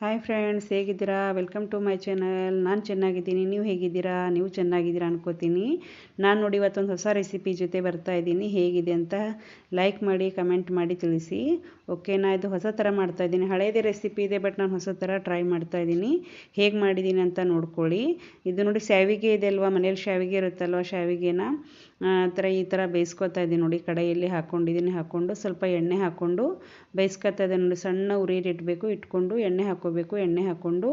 Hi friends ಹೇಗಿದ್ದೀರಾ? Welcome to my channel ನಾನು ಚೆನ್ನಾಗಿದ್ದೀನಿ. ನೀವು ಹೇಗಿದ್ದೀರಾ? ನೀವು ಚೆನ್ನಾಗಿದ್ದೀರಾ ಅನ್ಕೋತೀನಿ. ನಾನು ನೋಡಿ ಇವತ್ತೊಂದು ಹೊಸ ರೆಸಿಪಿ ಜೊತೆ ಬರ್ತಾ ಇದ್ದೀನಿ. ಹೇಗಿದೆ ಅಂತ ಲೈಕ್ ಮಾಡಿ ಕಮೆಂಟ್ ಮಾಡಿ ತಿಳಿಸಿ. ಓಕೆ ನಾ ಇದು ಹೊಸ ಥರ ಮಾಡ್ತಾ ಇದ್ದೀನಿ. ಹಳೆಯದೇ ರೆಸಿಪಿ ಇದೆ ಬಟ್ ನಾನು ಹೊಸ ಥರ ಟ್ರೈ ಮಾಡ್ತಾ ಇದ್ದೀನಿ. ಹೇಗೆ ಮಾಡಿದ್ದೀನಿ ಅಂತ ನೋಡ್ಕೊಳ್ಳಿ. ಇದು ನೋಡಿ ಶಾವಿಗೆ ಇದೆ ಅಲ್ವಾ? ಮನೇಲಿ ಶಾವಿಗೆ ಇರುತ್ತಲ್ವ ಶಾವಿಗೆನ? ಆ ಥರ ಈ ಥರ ಬೇಯಿಸ್ಕೊತಾ ಇದ್ದೀನಿ ನೋಡಿ, ಕಡೆಯಲ್ಲಿ ಹಾಕ್ಕೊಂಡಿದ್ದೀನಿ. ಹಾಕ್ಕೊಂಡು ಸ್ವಲ್ಪ ಎಣ್ಣೆ ಹಾಕ್ಕೊಂಡು ಬೇಯಿಸ್ಕೊತಾ ಇದ್ದೀನಿ ನೋಡಿ, ಸಣ್ಣ ಉರಿಯಲ್ಲಿಡಬೇಕು ಇಟ್ಕೊಂಡು ಎಣ್ಣೆ ಹಾಕ್ಕೋಬೇಕು, ಎಣ್ಣೆ ಹಾಕ್ಕೊಂಡು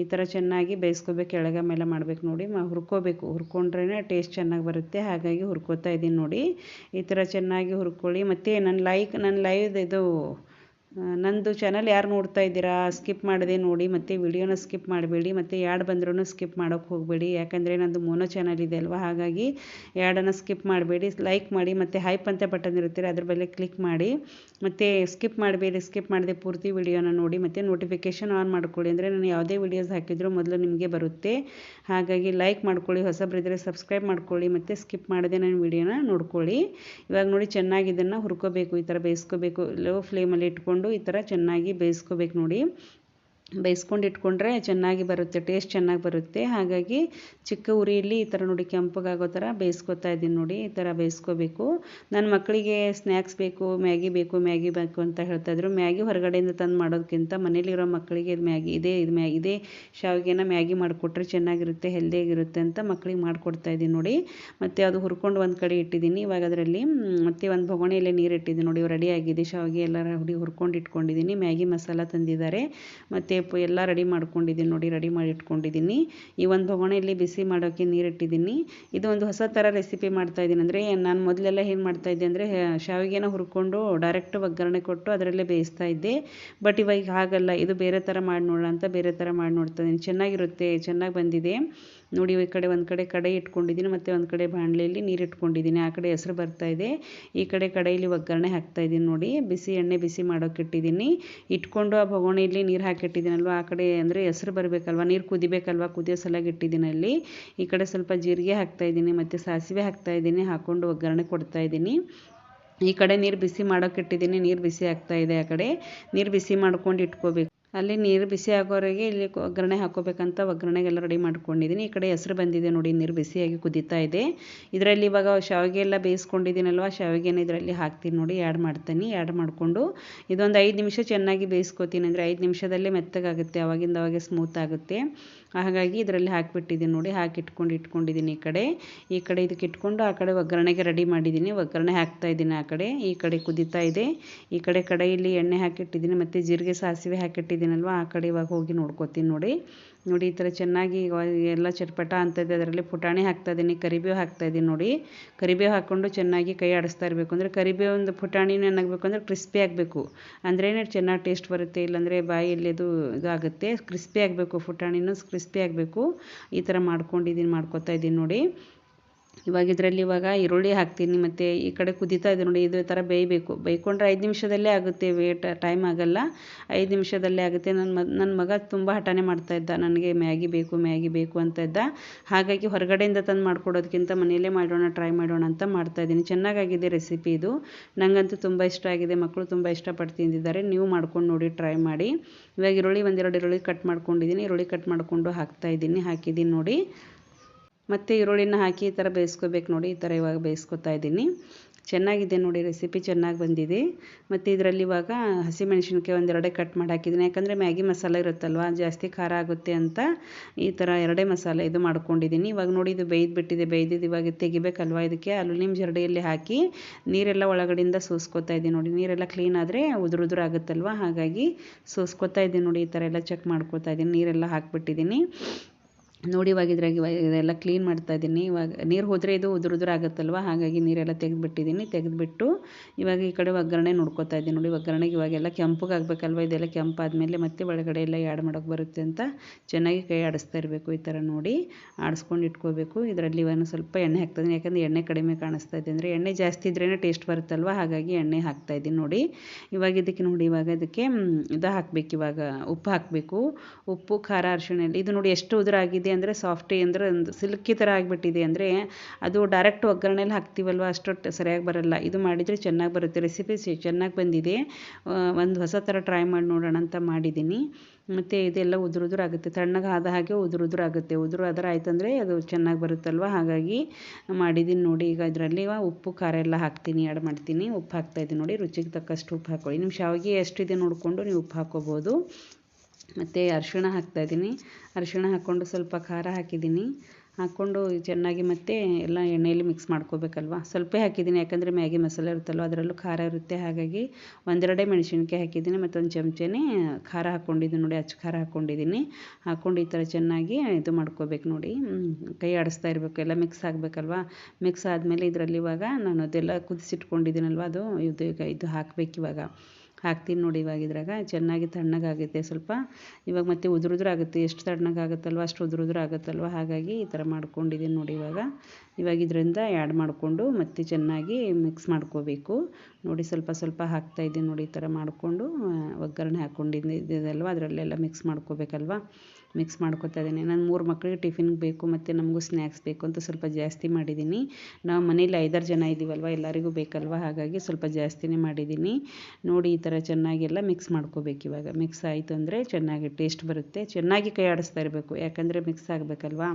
ಈ ಥರ ಚೆನ್ನಾಗಿ ಬೇಯಿಸ್ಕೋಬೇಕು ಕೆಳಗೆ ಮೇಲೆ ಮಾಡಬೇಕು ನೋಡಿ ಹುರ್ಕೋಬೇಕು. ಹುರ್ಕೊಂಡ್ರೇ ಟೇಸ್ಟ್ ಚೆನ್ನಾಗಿ ಬರುತ್ತೆ, ಹಾಗಾಗಿ ಹುರ್ಕೋತಾ ಇದ್ದೀನಿ ನೋಡಿ. ಈ ಥರ ಚೆನ್ನಾಗಿ ಹುರ್ಕೊಳ್ಳಿ. ಮತ್ತು ನನ್ನ ಲೈಕ್, ನನ್ನ ಲೈವ್ದು ಇದು ನಂದು ಚಾನಲ್ ಯಾರು ನೋಡ್ತಾ ಇದ್ದೀರಾ ಸ್ಕಿಪ್ ಮಾಡದೆ ನೋಡಿ, ಮತ್ತು ವಿಡಿಯೋನ ಸ್ಕಿಪ್ ಮಾಡಬೇಡಿ, ಮತ್ತು ಯಾಡ್ ಬಂದ್ರೂ ಸ್ಕಿಪ್ ಮಾಡೋಕೆ ಹೋಗಬೇಡಿ. ಯಾಕಂದರೆ ನಂದು ಮೋನೋ ಚಾನಲ್ ಇದೆ ಅಲ್ವಾ? ಹಾಗಾಗಿ ಯಾಡನ್ನು ಸ್ಕಿಪ್ ಮಾಡಬೇಡಿ ಲೈಕ್ ಮಾಡಿ, ಮತ್ತು ಹೈಪ್ ಅಂತ ಬಟನ್ ಇರುತ್ತೆ ಅದ್ರ ಮೇಲೆ ಕ್ಲಿಕ್ ಮಾಡಿ, ಮತ್ತು ಸ್ಕಿಪ್ ಮಾಡಬೇಡಿ ಸ್ಕಿಪ್ ಮಾಡದೆ ಪೂರ್ತಿ ವಿಡಿಯೋನ ನೋಡಿ, ಮತ್ತು ನೋಟಿಫಿಕೇಷನ್ ಆನ್ ಮಾಡ್ಕೊಳ್ಳಿ. ಅಂದರೆ ನಾನು ಯಾವುದೇ ವಿಡಿಯೋಸ್ ಹಾಕಿದರೂ ಮೊದಲು ನಿಮಗೆ ಬರುತ್ತೆ. ಹಾಗಾಗಿ ಲೈಕ್ ಮಾಡ್ಕೊಳ್ಳಿ ಹೊಸಬ್ರಿದ್ರೆ ಸಬ್ಸ್ಕ್ರೈಬ್ ಮಾಡ್ಕೊಳ್ಳಿ, ಮತ್ತು ಸ್ಕಿಪ್ ಮಾಡದೆ ನನ್ನ ವಿಡಿಯೋನ ನೋಡ್ಕೊಳ್ಳಿ. ಇವಾಗ ನೋಡಿ, ಚೆನ್ನಾಗಿ ಇದನ್ನು ಹುರ್ಕೋಬೇಕು, ಈ ಥರ ಬೇಯಿಸ್ಕೋಬೇಕು ಲೋ ಫ್ಲೇಮಲ್ಲಿ ಇಟ್ಕೊಂಡು ಈ ಥರ ಚೆನ್ನಾಗಿ ಬೇಯಿಸ್ಕೋಬೇಕು ನೋಡಿ. ಬೇಯಿಸ್ಕೊಂಡು ಇಟ್ಕೊಂಡ್ರೆ ಚೆನ್ನಾಗಿ ಬರುತ್ತೆ ಟೇಸ್ಟ್ ಚೆನ್ನಾಗಿ ಬರುತ್ತೆ. ಹಾಗಾಗಿ ಚಿಕ್ಕ ಉರಿಯಲ್ಲಿ ಈ ಥರ ನೋಡಿ ಕೆಂಪಗಾಗೋ ಥರ ಬೇಯಿಸ್ಕೊತಾ ಇದ್ದೀನಿ ನೋಡಿ, ಈ ಥರ ಬೇಯಿಸ್ಕೋಬೇಕು. ನನ್ನ ಮಕ್ಕಳಿಗೆ ಸ್ನ್ಯಾಕ್ಸ್ ಬೇಕು, ಮ್ಯಾಗಿ ಬೇಕು ಮ್ಯಾಗಿ ಬೇಕು ಅಂತ ಹೇಳ್ತಾಯಿದ್ರು ಮ್ಯಾಗಿ ಹೊರಗಡೆಯಿಂದ ತಂದು ಮಾಡೋದಕ್ಕಿಂತ ಮನೇಲಿರೋ ಮಕ್ಕಳಿಗೆ ಇದು ಮ್ಯಾಗಿ, ಇದೇ, ಇದು ಮ್ಯಾಗಿ, ಇದೇ ಶಾವಿಗೆನ ಮ್ಯಾಗಿ ಮಾಡಿಕೊಟ್ರೆ ಚೆನ್ನಾಗಿರುತ್ತೆ, ಹೆಲ್ದಿಯಾಗಿರುತ್ತೆ ಅಂತ ಮಕ್ಕಳಿಗೆ ಮಾಡಿಕೊಡ್ತಾ ಇದ್ದೀನಿ ನೋಡಿ. ಮತ್ತು ಅದು ಹುರ್ಕೊಂಡು ಒಂದು ಕಡೆ ಇಟ್ಟಿದ್ದೀನಿ. ಇವಾಗ ಅದರಲ್ಲಿ ಮತ್ತು ಒಂದು ಬೊಗಣೆಯಲ್ಲೇ ನೀರು ಇಟ್ಟಿದ್ದೀನಿ ನೋಡಿ. ರೆಡಿ ಆಗಿದೆ. ಶಾವಿಗೆ ಎಲ್ಲ ಹುಡಿ ಹುರ್ಕೊಂಡು ಇಟ್ಕೊಂಡಿದ್ದೀನಿ. ಮ್ಯಾಗಿ ಮಸಾಲ ತಂದಿದ್ದಾರೆ. ಮತ್ತು ಎಲ್ಲ ರೆಡಿ ಮಾಡ್ಕೊಂಡಿದ್ದೀನಿ ನೋಡಿ, ರೆಡಿ ಮಾಡಿ ಇಟ್ಕೊಂಡಿದ್ದೀನಿ. ಈ ಒಂದು ಬೊಗಣೆಯಲ್ಲಿ ಬಿಸಿ ಮಾಡೋಕ್ಕೆ ನೀರು ಇಟ್ಟಿದ್ದೀನಿ ಇದು ಒಂದು ಹೊಸ ಥರ ರೆಸಿಪಿ ಮಾಡ್ತಾ ಇದ್ದೀನಿ. ಅಂದರೆ ನಾನು ಮೊದಲೆಲ್ಲ ಏನು ಮಾಡ್ತಾ ಇದ್ದೆ ಅಂದರೆ ಶಾವಿಗೆನ ಹುರ್ಕೊಂಡು ಡೈರೆಕ್ಟ್ ಒಗ್ಗರಣೆ ಕೊಟ್ಟು ಅದರಲ್ಲೇ ಬೇಯಿಸ್ತಾ ಇದ್ದೆ. ಬಟ್ ಇವಾಗ ಹಾಗಲ್ಲ, ಇದು ಬೇರೆ ಥರ ಮಾಡಿ ನೋಡೋಣ ಅಂತ ಬೇರೆ ಥರ ಮಾಡಿ ನೋಡ್ತಾ ಇದ್ದೀನಿ. ಚೆನ್ನಾಗಿರುತ್ತೆ, ಚೆನ್ನಾಗಿ ಬಂದಿದೆ. ನೋಡಿ, ಈ ಕಡೆ ಒಂದು ಕಡೆ ಕಡೆ ಇಟ್ಕೊಂಡಿದ್ದೀನಿ, ಮತ್ತು ಒಂದು ಕಡೆ ಬಾಣಲೆಯಲ್ಲಿ ನೀರು ಇಟ್ಕೊಂಡಿದ್ದೀನಿ. ಆ ಕಡೆ ಹೆಸರು ಬರ್ತಾ ಇದೆ. ಈ ಕಡೆ ಕಡೆಯಲ್ಲಿ ಒಗ್ಗರಣೆ ಹಾಕ್ತಾ ಇದ್ದೀನಿ ನೋಡಿ. ಬಿಸಿ ಎಣ್ಣೆ ಬಿಸಿ ಮಾಡೋಕೆ ಇಟ್ಟಿದ್ದೀನಿ. ಇಟ್ಕೊಂಡು ಆ ಬೊಗಣೆಯಲ್ಲಿ ನೀರು ಹಾಕಿಟ್ಟಿದ್ದೀನಲ್ವ? ಆ ಕಡೆ ಅಂದರೆ ಹೆಸರು ಬರಬೇಕಲ್ವ? ನೀರು ಕುದಿಬೇಕಲ್ವ? ಕುದಿಯೋ ಸಲಾಗಿ ಇಟ್ಟಿದ್ದೀನಿ ಅಲ್ಲಿ. ಈ ಕಡೆ ಸ್ವಲ್ಪ ಜೀರಿಗೆ ಹಾಕ್ತಾ ಇದ್ದೀನಿ ಮತ್ತು ಸಾಸಿವೆ ಹಾಕ್ತಾ ಇದ್ದೀನಿ ಹಾಕ್ಕೊಂಡು ಒಗ್ಗರಣೆ ಕೊಡ್ತಾ ಇದ್ದೀನಿ ಈ ಕಡೆ ನೀರು ಬಿಸಿ ಮಾಡೋಕೆ ಇಟ್ಟಿದ್ದೀನಿ. ನೀರು ಬಿಸಿ ಆಗ್ತಾ ಇದೆ ಆ ಕಡೆ. ನೀರು ಬಿಸಿ ಮಾಡ್ಕೊಂಡು ಇಟ್ಕೋಬೇಕು. ಅಲ್ಲಿ ನೀರು ಬಿಸಿ ಆಗೋವರೆಗೆ ಇಲ್ಲಿ ಒಗ್ಗರಣೆ ಹಾಕೋಬೇಕಂತ ಒಗ್ಗರಣೆಗೆಲ್ಲ ರೆಡಿ ಮಾಡ್ಕೊಂಡಿದ್ದೀನಿ. ಈ ಕಡೆ ಹೆಸರು ಬಂದಿದೆ ನೋಡಿ, ನೀರು ಬಿಸಿಯಾಗಿ ಕುದೀತಾ ಇದೆ. ಇದರಲ್ಲಿ ಇವಾಗ ಶಾವಿಗೆ ಎಲ್ಲ ಬೇಯಿಸ್ಕೊಂಡಿದ್ದೀನಲ್ವ ಶಾವಿಗೆನ ಇದರಲ್ಲಿ ಹಾಕ್ತೀನಿ ನೋಡಿ ಆ್ಯಡ್ ಮಾಡ್ತೀನಿ. ಆ್ಯಡ್ ಮಾಡಿಕೊಂಡು ಇದೊಂದು ಐದು ನಿಮಿಷ ಚೆನ್ನಾಗಿ ಬೇಯಿಸ್ಕೊತೀನಿ. ಅಂದರೆ ಐದು ನಿಮಿಷದಲ್ಲೇ ಮೆತ್ತಗಾಗುತ್ತೆ, ಅವಾಗಿಂದ ಅವಾಗೆ ಸ್ಮೂತ್ ಆಗುತ್ತೆ. ಹಾಗಾಗಿ ಇದರಲ್ಲಿ ಹಾಕಿಬಿಟ್ಟಿದ್ದೀನಿ ನೋಡಿ ಹಾಕಿ ಇಟ್ಕೊಂಡು ಇಟ್ಕೊಂಡಿದ್ದೀನಿ ಈ ಕಡೆ. ಈ ಕಡೆ ಇದಕ್ಕೆ ಇಟ್ಕೊಂಡು ಆ ಕಡೆ ಒಗ್ಗರಣೆಗೆ ರೆಡಿ ಮಾಡಿದ್ದೀನಿ. ಒಗ್ಗರಣೆ ಹಾಕ್ತಾ ಇದ್ದೀನಿ ಆ ಕಡೆ. ಈ ಕಡೆ ಕುದೀತಾ ಇದೆ. ಈ ಕಡೆ ಕಡೆಯಲ್ಲಿ ಎಣ್ಣೆ ಹಾಕಿಟ್ಟಿದ್ದೀನಿ, ಮತ್ತು ಜೀರಿಗೆ ಸಾಸಿವೆ ಹಾಕಿಟ್ಟಿದ್ದೀನಲ್ವ ಆ ಕಡೆ ಇವಾಗ ಹೋಗಿ ನೋಡ್ಕೊತೀನಿ ನೋಡಿ. ನೋಡಿ, ಈ ಥರ ಚೆನ್ನಾಗಿ ಎಲ್ಲ ಚಟ್ಪಟ ಅಂತದೆ ಅದರಲ್ಲಿ ಪುಟಾಣಿ ಹಾಕ್ತಾಯಿದ್ದೀನಿ ಕರಿಬೇವು ಹಾಕ್ತಾ ಇದ್ದೀನಿ ನೋಡಿ. ಕರಿಬೇವು ಹಾಕ್ಕೊಂಡು ಚೆನ್ನಾಗಿ ಕೈ ಆಡಿಸ್ತಾ ಇರಬೇಕು. ಅಂದರೆ ಕರಿಬೇವು ಒಂದು ಪುಟಾಣಿ ಏನಾಗಬೇಕು ಅಂದರೆ ಕ್ರಿಸ್ಪಿ ಆಗಬೇಕು. ಅಂದ್ರೇ ಚೆನ್ನಾಗಿ ಟೇಸ್ಟ್ ಬರುತ್ತೆ, ಇಲ್ಲಾಂದರೆ ಬಾಯಲ್ಲಿ ಅದು ಇದಾಗುತ್ತೆ. ಕ್ರಿಸ್ಪಿ ಆಗಬೇಕು, ಪುಟಾಣಿನೂ ಕ್ರಿಸ್ಪಿ ಆಗಬೇಕು. ಈ ಥರ ಮಾಡ್ಕೊಂಡಿದ್ದೀನಿ, ಮಾಡ್ಕೊತಾ ಇದ್ದೀನಿ ನೋಡಿ. ಇವಾಗ ಇದರಲ್ಲಿ ಇವಾಗ ಈರುಳ್ಳಿ ಹಾಕ್ತೀನಿ, ಮತ್ತು ಈ ಕಡೆ ಕುದಿತಾ ಇದೆ ನೋಡಿ, ಇದೇ ಥರ ಬೇಯಬೇಕು. ಬೇಯ್ಕೊಂಡ್ರೆ ಐದು ನಿಮಿಷದಲ್ಲೇ ಆಗುತ್ತೆ ವೇಟ್ ಟೈಮ್ ಆಗೋಲ್ಲ. ಐದು ನಿಮಿಷದಲ್ಲೇ ಆಗುತ್ತೆ. ನನ್ನ ಮಗ ನನ್ನ ಮಗ ತುಂಬ ಹಠನೇ ಮಾಡ್ತಾ ಇದ್ದ. ನನಗೆ ಮ್ಯಾಗಿ ಬೇಕು ಮ್ಯಾಗಿ ಬೇಕು ಅಂತ ಇದ್ದ. ಹಾಗಾಗಿ ಹೊರಗಡೆಯಿಂದ ತಂದು ಮಾಡ್ಕೊಡೋದಕ್ಕಿಂತ ಮನೆಯಲ್ಲೇ ಮಾಡೋಣ ಟ್ರೈ ಮಾಡೋಣ ಅಂತ ಮಾಡ್ತಾಯಿದ್ದೀನಿ ಚೆನ್ನಾಗಾಗಿದೆ ರೆಸಿಪಿ ಇದು. ನನಗಂತೂ ತುಂಬ ಇಷ್ಟ ಆಗಿದೆ. ಮಕ್ಕಳು ತುಂಬ ಇಷ್ಟಪಟ್ಟು ತಿಂದಿದ್ದಾರೆ. ನೀವು ಮಾಡ್ಕೊಂಡು ನೋಡಿ ಟ್ರೈ ಮಾಡಿ. ಇವಾಗ ಈರುಳ್ಳಿ ಒಂದೆರಡು ಈರುಳ್ಳಿ ಕಟ್ ಮಾಡ್ಕೊಂಡಿದ್ದೀನಿ. ಈರುಳ್ಳಿ ಕಟ್ ಮಾಡಿಕೊಂಡು ಹಾಕ್ತಾಯಿದ್ದೀನಿ ಹಾಕಿದ್ದೀನಿ ನೋಡಿ. ಮತ್ತು ಈರುಳ್ಳಿನ ಹಾಕಿ ಈ ಥರ ಬೇಯಿಸ್ಕೋಬೇಕು ನೋಡಿ, ಈ ಥರ ಇವಾಗ ಬೇಯಿಸ್ಕೊತಾ ಇದ್ದೀನಿ. ಚೆನ್ನಾಗಿದೆ ನೋಡಿ ರೆಸಿಪಿ ಚೆನ್ನಾಗಿ ಬಂದಿದೆ. ಮತ್ತು ಇದರಲ್ಲಿ ಇವಾಗ ಹಸಿಮೆಣ್ಸಿನ್ಕಾಯಿ ಒಂದೆರಡೇ ಕಟ್ ಮಾಡಿ ಹಾಕಿದ್ದೀನಿ. ಯಾಕಂದರೆ ಮ್ಯಾಗಿ ಮಸಾಲೆ ಇರುತ್ತಲ್ವ, ಜಾಸ್ತಿ ಖಾರ ಆಗುತ್ತೆ ಅಂತ ಈ ಥರ ಎರಡೇ ಮಸಾಲೆ ಇದು ಮಾಡ್ಕೊಂಡಿದ್ದೀನಿ. ಇವಾಗ ನೋಡಿ, ಇದು ಬೇಯ್ದು ಬಿಟ್ಟಿದೆ ಬೇಯ್ದಿದ್ದು ಇವಾಗ ತೆಗಿಬೇಕಲ್ವ ಇದಕ್ಕೆ. ಅಲ್ಯೂಮಿನಿಯಂ ಜರಡಿಯಲ್ಲಿ ಹಾಕಿ ನೀರೆಲ್ಲ ಒಳಗಡೆಯಿಂದ ಸೋಸ್ಕೊತಾ ಇದ್ದೀನಿ ನೋಡಿ. ನೀರೆಲ್ಲ ಕ್ಲೀನ್ ಆದರೆ ಉದುರು ಉದುರು ಆಗುತ್ತಲ್ವ, ಹಾಗಾಗಿ ಸೋಸ್ಕೊತಾ ಇದ್ದೀನಿ ನೋಡಿ, ಈ ಥರ ಎಲ್ಲ ಚೆಕ್ ಮಾಡ್ಕೊತಾ ಇದ್ದೀನಿ. ನೀರೆಲ್ಲ ಹಾಕ್ಬಿಟ್ಟಿದ್ದೀನಿ. ನೋಡಿ ಇವಾಗ ಇದ್ರಾಗ ಇವಾಗ ಇದೆಲ್ಲ ಕ್ಲೀನ್ ಮಾಡ್ತಾ ಇದ್ದೀನಿ. ಇವಾಗ ನೀರು ಹೋದರೆ ಇದು ಉದುರು ಉದುರು ಆಗುತ್ತಲ್ವ? ಹಾಗಾಗಿ ನೀರೆಲ್ಲ ತೆಗೆದುಬಿಟ್ಟಿದ್ದೀನಿ. ತೆಗೆದುಬಿಟ್ಟು ಇವಾಗ ಈ ಕಡೆ ಒಗ್ಗರಣೆ ನೋಡ್ಕೊತಾ ಇದ್ದೀನಿ. ನೋಡಿ, ಒಗ್ಗರಣೆಗೆ ಇವಾಗೆಲ್ಲ ಕೆಂಪಗಾಗಬೇಕಲ್ವ ಇದೆಲ್ಲ ಕೆಂಪಾದಮೇಲೆ ಮತ್ತೆ ಒಳಗಡೆ ಎಲ್ಲ ಆ್ಯಡ್ ಮಾಡೋಕೆ ಬರುತ್ತೆ ಅಂತ ಚೆನ್ನಾಗಿ ಕೈ ಆಡಿಸ್ತಾ ಇರಬೇಕು ಈ ಥರ ನೋಡಿ. ಆಡಿಸ್ಕೊಂಡು ಇಟ್ಕೋಬೇಕು. ಇದರಲ್ಲಿ ಇವಾಗ ಸ್ವಲ್ಪ ಎಣ್ಣೆ ಹಾಕ್ತಾಯಿದ್ದೀನಿ ಯಾಕಂದರೆ ಎಣ್ಣೆ ಕಡಿಮೆ ಕಾಣಿಸ್ತಾ ಇದೆ ಅಂದರೆ ಎಣ್ಣೆ ಜಾಸ್ತಿ ಇದ್ರೇ ಟೇಸ್ಟ್ ಬರುತ್ತಲ್ವ? ಹಾಗಾಗಿ ಎಣ್ಣೆ ಹಾಕ್ತಾಯಿದ್ದೀನಿ ನೋಡಿ. ಇವಾಗ ಇದಕ್ಕೆ ನೋಡಿ, ಇವಾಗ ಇದಕ್ಕೆ ಇದು ಹಾಕಬೇಕು. ಇವಾಗ ಉಪ್ಪು ಹಾಕಬೇಕು. ಉಪ್ಪು, ಖಾರ, ಅರಿಶಿಣ ಇದು ನೋಡಿ ಎಷ್ಟು ಉದುರಾಗಿದೆ ಅಂದರೆ ಸಾಫ್ಟಿ ಅಂದರೆ ಒಂದು ಸಿಲ್ಕಿ ಥರ ಆಗಿಬಿಟ್ಟಿದೆ ಅಂದರೆ ಅದು ಡೈರೆಕ್ಟ್ ಒಗ್ಗರಣೆಲಿ ಹಾಕ್ತೀವಲ್ವ? ಅಷ್ಟೊಟ್ಟು ಸರಿಯಾಗಿ ಬರೋಲ್ಲ. ಇದು ಮಾಡಿದರೆ ಚೆನ್ನಾಗಿ ಬರುತ್ತೆ. ರೆಸಿಪಿ ಚೆನ್ನಾಗಿ ಬಂದಿದೆ. ಒಂದು ಹೊಸ ಥರ ಟ್ರೈ ಮಾಡಿ ನೋಡೋಣ ಅಂತ ಮಾಡಿದ್ದೀನಿ. ಮತ್ತು ಇದೆಲ್ಲ ಉದುರು ಉದುರು ಆಗುತ್ತೆ. ತಣ್ಣಗೆ ಆದ ಹಾಗೆ ಉದುರು ಉದುರು ಆದ್ರೆ ಆಯ್ತಂದರೆ ಅದು ಚೆನ್ನಾಗಿ ಬರುತ್ತಲ್ವ? ಹಾಗಾಗಿ ಮಾಡಿದ್ದೀನಿ ನೋಡಿ. ಈಗ ಇದರಲ್ಲಿ ಉಪ್ಪು, ಖಾರ ಎಲ್ಲ ಹಾಕ್ತೀನಿ. ಆ್ಯಡ್ ಮಾಡ್ತೀನಿ. ಉಪ್ಪು ಹಾಕ್ತಾಯಿದ್ದೀನಿ ನೋಡಿ. ರುಚಿಗೆ ತಕ್ಕಷ್ಟು ಉಪ್ಪು ಹಾಕೊಳ್ಳಿ. ನಿಮ್ಮ ಶಾವಿಗೆ ಎಷ್ಟಿದೆ ನೋಡಿಕೊಂಡು ನೀವು ಉಪ್ಪು ಹಾಕ್ಕೋಬೋದು ಮತ್ತು ಅರಿಶಿಣ ಹಾಕ್ತಾಯಿದ್ದೀನಿ ಅರಿಶಿಣ ಹಾಕ್ಕೊಂಡು ಸ್ವಲ್ಪ ಖಾರ ಹಾಕಿದ್ದೀನಿ. ಹಾಕ್ಕೊಂಡು ಚೆನ್ನಾಗಿ ಮತ್ತೆ ಎಲ್ಲ ಎಣ್ಣೆಯಲ್ಲಿ ಮಿಕ್ಸ್ ಮಾಡ್ಕೋಬೇಕಲ್ವ? ಸ್ವಲ್ಪೇ ಹಾಕಿದ್ದೀನಿ. ಯಾಕಂದರೆ ಮ್ಯಾಗಿ ಮಸಾಲೆ ಇರುತ್ತಲ್ವ, ಅದರಲ್ಲೂ ಖಾರ ಇರುತ್ತೆ. ಹಾಗಾಗಿ ಒಂದೆರಡೇ ಮೆಣಸಿನ್ಕಾಯಿ ಹಾಕಿದ್ದೀನಿ. ಮತ್ತೊಂದು ಚಮಚನೇ ಖಾರ ಹಾಕ್ಕೊಂಡಿದ್ದೀನಿ ನೋಡಿ, ಅಚ್ಚ ಖಾರ ಹಾಕ್ಕೊಂಡಿದ್ದೀನಿ ಹಾಕ್ಕೊಂಡು ಈ ಥರ ಚೆನ್ನಾಗಿ ಇದು ಮಾಡ್ಕೋಬೇಕು ನೋಡಿ. ಕೈ ಆಡಿಸ್ತಾ ಇರಬೇಕು. ಎಲ್ಲ ಮಿಕ್ಸ್ ಆಗಬೇಕಲ್ವ? ಮಿಕ್ಸ್ ಆದಮೇಲೆ ಇದರಲ್ಲಿ ಇವಾಗ ನಾನು ಅದೆಲ್ಲ ಕುದಿಸಿಟ್ಕೊಂಡಿದ್ದೀನಲ್ವ, ಅದು ಇದು ಇದು ಹಾಕ್ಬೇಕು ಇವಾಗ. ಹಾಕ್ತೀನಿ ನೋಡಿ ಇವಾಗ ಇದ್ರಾಗ ಚೆನ್ನಾಗಿ ತಣ್ಣಗಾಗುತ್ತೆ ಸ್ವಲ್ಪ. ಇವಾಗ ಮತ್ತೆ ಉದುರುದ್ರಾಗುತ್ತೆ ಎಷ್ಟು ತಣ್ಣಗಾಗುತ್ತಲ್ವ ಅಷ್ಟು ಉದುರು ಉದುರು ಆಗುತ್ತಲ್ವ? ಹಾಗಾಗಿ ಈ ಥರ ಮಾಡ್ಕೊಂಡಿದ್ದೀನಿ ನೋಡಿ ಇವಾಗ. ಇವಾಗ ಇದರಿಂದ ಆ್ಯಡ್ ಮಾಡಿಕೊಂಡು ಮತ್ತೆ ಚೆನ್ನಾಗಿ ಮಿಕ್ಸ್ ಮಾಡ್ಕೋಬೇಕು. ನೋಡಿ ಸ್ವಲ್ಪ ಸ್ವಲ್ಪ ಹಾಕ್ತಾಯಿದ್ದೀನಿ ನೋಡಿ ಈ ಥರ ಮಾಡಿಕೊಂಡು ಒಗ್ಗರಣೆ ಹಾಕ್ಕೊಂಡಿದ್ದಲ್ವ ಅದರಲ್ಲೆಲ್ಲ ಮಿಕ್ಸ್ ಮಾಡ್ಕೋಬೇಕಲ್ವ? ಮಿಕ್ಸ್ ಮಾಡ್ಕೊತಾ ಇದ್ದೀನಿ. ನಾನು ಮೂರು ಮಕ್ಕಳಿಗೆ ಟಿಫಿನ್ಗೆ ಬೇಕು ಮತ್ತು ನಮಗೂ ಸ್ನ್ಯಾಕ್ಸ್ ಬೇಕು ಅಂತ ಸ್ವಲ್ಪ ಜಾಸ್ತಿ ಮಾಡಿದ್ದೀನಿ. ನಾವು ಮನೇಲಿ ಐದಾರು ಜನ ಇದ್ದೀವಲ್ವ ಎಲ್ಲರಿಗೂ ಬೇಕಲ್ವ? ಹಾಗಾಗಿ ಸ್ವಲ್ಪ ಜಾಸ್ತಿನೇ ಮಾಡಿದ್ದೀನಿ. ನೋಡಿ ಈ ಥರ ಚೆನ್ನಾಗೆಲ್ಲ ಮಿಕ್ಸ್ ಮಾಡ್ಕೋಬೇಕು ಇವಾಗ. ಮಿಕ್ಸ್ ಆಯಿತು ಅಂದರೆ ಚೆನ್ನಾಗಿ ಟೇಸ್ಟ್ ಬರುತ್ತೆ. ಚೆನ್ನಾಗಿ ಕೈ ಆಡಿಸ್ತಾ ಇರಬೇಕು. ಯಾಕಂದರೆ ಮಿಕ್ಸ್ ಆಗಬೇಕಲ್ವಾ?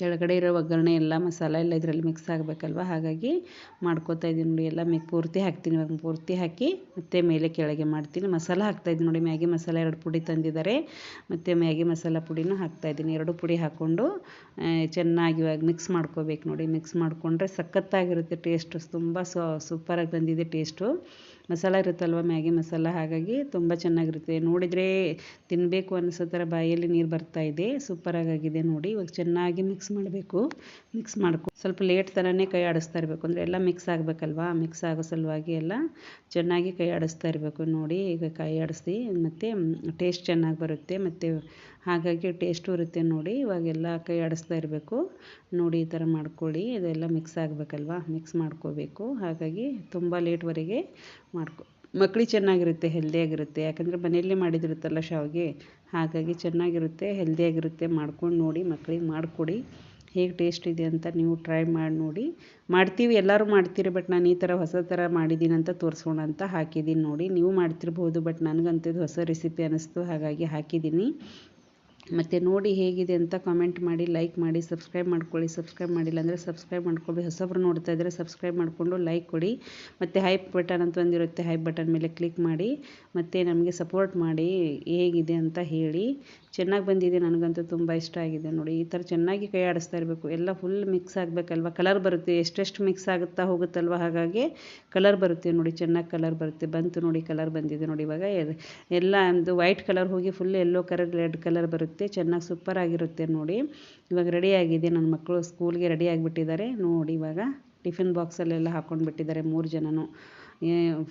ಕೆಳಗಡೆ ಇರೋ ಒಗ್ಗರಣೆ ಎಲ್ಲ ಮಸಾಲೆ ಎಲ್ಲ ಇದರಲ್ಲಿ ಮಿಕ್ಸ್ ಆಗಬೇಕಲ್ವ? ಹಾಗಾಗಿ ಮಾಡ್ಕೋತಾ ಇದ್ದೀನಿ ನೋಡಿ, ಎಲ್ಲ ಮಿಕ್ ಪೂರ್ತಿ ಹಾಕ್ತೀನಿ ಇವಾಗ, ಪೂರ್ತಿ ಹಾಕಿ ಮತ್ತೆ ಮೇಲೆ ಕೆಳಗೆ ಮಾಡ್ತೀನಿ. ಮಸಾಲ ಹಾಕ್ತಾಯಿದ್ದೀನಿ ನೋಡಿ, ಮ್ಯಾಗಿ ಮಸಾಲ ಎರಡು ಪುಡಿ ತಂದಿದ್ದಾರೆ. ಮತ್ತು ಮ್ಯಾಗಿ ಮಸಾಲ ಪುಡಿನೂ ಹಾಕ್ತಾಯಿದ್ದೀನಿ ಎರಡು ಪುಡಿ ಹಾಕ್ಕೊಂಡು ಚೆನ್ನಾಗಿ ಇವಾಗ ಮಿಕ್ಸ್ ಮಾಡ್ಕೋಬೇಕು ನೋಡಿ. ಮಿಕ್ಸ್ ಮಾಡಿಕೊಂಡ್ರೆ ಸಖತ್ತಾಗಿರುತ್ತೆ ಟೇಸ್ಟು ತುಂಬ ಸೂಪರಾಗಿ ಬಂದಿದೆ ಟೇಸ್ಟು ಮಸಾಲ ಇರುತ್ತಲ್ವ ಮ್ಯಾಗಿ ಮಸಾಲ? ಹಾಗಾಗಿ ತುಂಬ ಚೆನ್ನಾಗಿರುತ್ತೆ. ನೋಡಿದರೆ ತಿನ್ನಬೇಕು ಅನ್ನಿಸೋ ಥರ ಬಾಯಲ್ಲಿ ನೀರು ಬರ್ತಾ ಇದೆ. ಸೂಪರಾಗಿದೆ ನೋಡಿ. ಇವಾಗ ಚೆನ್ನಾಗಿ ಮಿಕ್ಸ್ ಮಾಡಬೇಕು. ಮಿಕ್ಸ್ ಮಾಡ್ಕೊ, ಸ್ವಲ್ಪ ಲೇಟ್ ಥರನೇ ಕೈ ಆಡಿಸ್ತಾ ಇರಬೇಕು. ಅಂದರೆ ಎಲ್ಲ ಮಿಕ್ಸ್ ಆಗಬೇಕಲ್ವಾ? ಮಿಕ್ಸ್ ಆಗೋ ಸಲುವಾಗಿ ಎಲ್ಲ ಚೆನ್ನಾಗಿ ಕೈ ಆಡಿಸ್ತಾ ಇರಬೇಕು ನೋಡಿ. ಈಗ ಕೈ ಆಡಿಸಿ ಮತ್ತು ಟೇಸ್ಟ್ ಚೆನ್ನಾಗಿ ಬರುತ್ತೆ. ಮತ್ತು ಹಾಗಾಗಿ ಟೇಸ್ಟು ಇರುತ್ತೆ ನೋಡಿ. ಇವಾಗೆಲ್ಲ ಕೈ ಆಡಿಸ್ತಾ ಇರಬೇಕು. ನೋಡಿ ಈ ಥರ ಮಾಡ್ಕೊಳ್ಳಿ. ಇದೆಲ್ಲ ಮಿಕ್ಸ್ ಆಗಬೇಕಲ್ವಾ? ಮಿಕ್ಸ್ ಮಾಡ್ಕೋಬೇಕು. ಹಾಗಾಗಿ ತುಂಬ ಲೇಟ್ವರೆಗೆ ಮಾಡ್ಕೊ ಮಕ್ಕಳಿಗೆ ಚೆನ್ನಾಗಿರುತ್ತೆ ಹೆಲ್ದಿಯಾಗಿರುತ್ತೆ ಯಾಕಂದರೆ ಮನೆಯಲ್ಲೇ ಮಾಡಿದಿರುತ್ತಲ್ಲ ಶಾವಿಗೆ. ಹಾಗಾಗಿ ಚೆನ್ನಾಗಿರುತ್ತೆ ಹೆಲ್ದಿಯಾಗಿರುತ್ತೆ ಮಾಡ್ಕೊಂಡು ನೋಡಿ ಮಕ್ಕಳಿಗೆ ಮಾಡಿಕೊಡಿ. ಹೇಗೆ ಟೇಸ್ಟ್ ಇದೆ ಅಂತ ನೀವು ಟ್ರೈ ಮಾಡಿ, ನೋಡಿ. ಮಾಡ್ತೀವಿ, ಎಲ್ಲರೂ ಮಾಡ್ತೀರಿ ಬಟ್ ನಾನು ಈ ಥರ ಹೊಸ ಥರ ಮಾಡಿದ್ದೀನಿ ಅಂತ ತೋರಿಸೋಣ ಅಂತ ಹಾಕಿದ್ದೀನಿ ನೋಡಿ. ನೀವು ಮಾಡ್ತಿರ್ಬೋದು ಬಟ್ ನನಗಂತೂ ಹೊಸ ರೆಸಿಪಿ ಅನ್ನಿಸ್ತು ಹಾಗಾಗಿ ಹಾಕಿದ್ದೀನಿ ಮತ್ತು ನೋಡಿ ಹೇಗಿದೆ ಅಂತ ಕಾಮೆಂಟ್ ಮಾಡಿ ಲೈಕ್ ಮಾಡಿ ಸಬ್ಸ್ಕ್ರೈಬ್ ಮಾಡ್ಕೊಳ್ಳಿ. ಸಬ್ಸ್ಕ್ರೈಬ್ ಮಾಡಿಲ್ಲ ಅಂದರೆ ಸಬ್ಸ್ಕ್ರೈಬ್ ಮಾಡ್ಕೊಳ್ಳಿ ಹೊಸಬ್ರು ನೋಡ್ತಾ ಇದ್ದರೆ ಸಬ್ಸ್ಕ್ರೈಬ್ ಮಾಡಿಕೊಂಡು ಲೈಕ್ ಕೊಡಿ. ಮತ್ತು ಹೈಪ್ ಬಟನ್ ಅಂತ ಒಂದಿರುತ್ತೆ ಹೈಪ್ ಬಟನ್ ಮೇಲೆ ಕ್ಲಿಕ್ ಮಾಡಿ. ಮತ್ತು ನಮಗೆ ಸಪೋರ್ಟ್ ಮಾಡಿ ಹೇಗಿದೆ ಅಂತ ಹೇಳಿ. ಚೆನ್ನಾಗಿ ಬಂದಿದೆ, ನನಗಂತೂ ತುಂಬ ಇಷ್ಟ ಆಗಿದೆ ನೋಡಿ. ಈ ಥರ ಚೆನ್ನಾಗಿ ಕೈ ಆಡಿಸ್ತಾ ಇರಬೇಕು. ಎಲ್ಲ ಫುಲ್ ಮಿಕ್ಸ್ ಆಗಬೇಕಲ್ವ? ಕಲರ್ ಬರುತ್ತೆ, ಎಷ್ಟೆಷ್ಟು ಮಿಕ್ಸ್ ಆಗುತ್ತಾ ಹೋಗುತ್ತಲ್ವ? ಹಾಗಾಗಿ ಕಲರ್ ಬರುತ್ತೆ ನೋಡಿ. ಚೆನ್ನಾಗಿ ಕಲರ್ ಬರುತ್ತೆ. ಬಂತು ನೋಡಿ ಕಲರ್ ಬಂದಿದೆ ನೋಡಿ ಇವಾಗ. ಎಲ್ಲ ಒಂದು ವೈಟ್ ಕಲರ್ ಹೋಗಿ full yellow colour red colour ಬರುತ್ತೆ. ಚೆನ್ನಾಗಿ ಸೂಪರ್ ಆಗಿರುತ್ತೆ ನೋಡಿ. ಇವಾಗ ರೆಡಿ ಆಗಿದೆ ನನ್ನ ಮಕ್ಕಳು ಸ್ಕೂಲ್ಗೆ ರೆಡಿ ಆಗಿಬಿಟ್ಟಿದ್ದಾರೆ. ನೋಡಿ ಇವಾಗ ಟಿಫಿನ್ ಬಾಕ್ಸಲ್ಲೆಲ್ಲ ಹಾಕ್ಕೊಂಡು ಬಿಟ್ಟಿದ್ದಾರೆ ಮೂರು ಜನನು.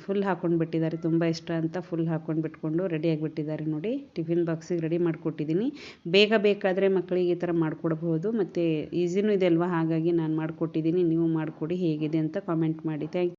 ಫುಲ್ ಹಾಕ್ಕೊಂಡು ಬಿಟ್ಟಿದ್ದಾರೆ, ತುಂಬ ಇಷ್ಟ ಅಂತ ಫುಲ್ ಹಾಕ್ಕೊಂಡು ಬಿಟ್ಕೊಂಡು ರೆಡಿ ಆಗಿಬಿಟ್ಟಿದ್ದಾರೆ ನೋಡಿ. ಟಿಫಿನ್ ಬಾಕ್ಸಿಗೆ ರೆಡಿ ಮಾಡಿಕೊಟ್ಟಿದ್ದೀನಿ. ಬೇಗ ಬೇಕಾದರೆ ಮಕ್ಕಳಿಗೆ ಈ ಥರ ಮಾಡಿಕೊಡ್ಬೋದು ಮತ್ತು ಈಸಿನೂ ಇದೆ ಅಲ್ವಾ? ಹಾಗಾಗಿ ನಾನು ಮಾಡಿಕೊಟ್ಟಿದ್ದೀನಿ, ನೀವು ಮಾಡಿಕೊಡಿ, ಹೇಗಿದೆ ಅಂತ ಕಾಮೆಂಟ್ ಮಾಡಿ. ಥ್ಯಾಂಕ್